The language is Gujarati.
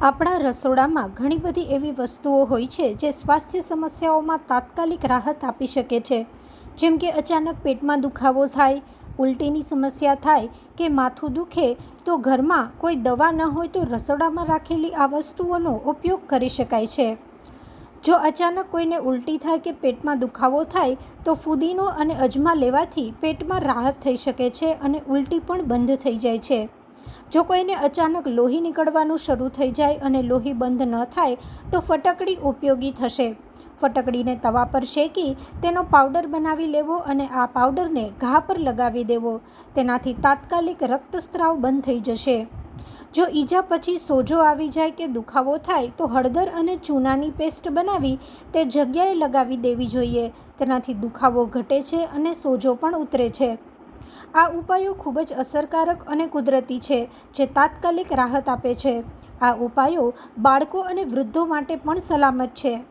આપણા રસોડામાં ઘણી બધી એવી વસ્તુઓ હોય છે જે સ્વાસ્થ્ય સમસ્યાઓમાં તાત્કાલિક રાહત આપી શકે છે. જેમ કે અચાનક પેટમાં દુખાવો થાય, ઉલટીની સમસ્યા થાય કે માથું દુખે, તો ઘરમાં કોઈ દવા ન હોય તો રસોડામાં રાખેલી આ વસ્તુઓનો ઉપયોગ કરી શકાય છે. જો અચાનક કોઈને ઉલટી થાય કે પેટમાં દુખાવો થાય, તો ફુદીનો અને અજમા લેવાથી પેટમાં રાહત થઈ શકે છે અને ઉલટી પણ બંધ થઈ જાય છે. જો કોઈને અચાનક લોહી નીકળવાનું શરૂ થઈ જાય અને લોહી બંધ ન થાય, તો ફટકડી ઉપયોગી થશે. ફટકડીને તવા પર શેકી તેનો પાવડર બનાવી લેવો અને આ પાવડરને ઘા પર લગાવી દેવો. તેનાથી તાત્કાલિક રક્તસ્રાવ બંધ થઈ જશે. જો ઈજા પછી સોજો આવી જાય કે દુખાવો થાય, તો હળદર અને ચૂનાની પેસ્ટ બનાવી તે જગ્યાએ લગાવી દેવી જોઈએ. તેનાથી દુખાવો ઘટે છે અને સોજો પણ ઉતરે છે. આ ઉપાયો ખૂબ જ અસરકારક અને કુદરતી છે, જે તાત્કાલિક રાહત આપે છે. આ ઉપાયો બાળકો અને વૃદ્ધો માટે પણ સલામત છે.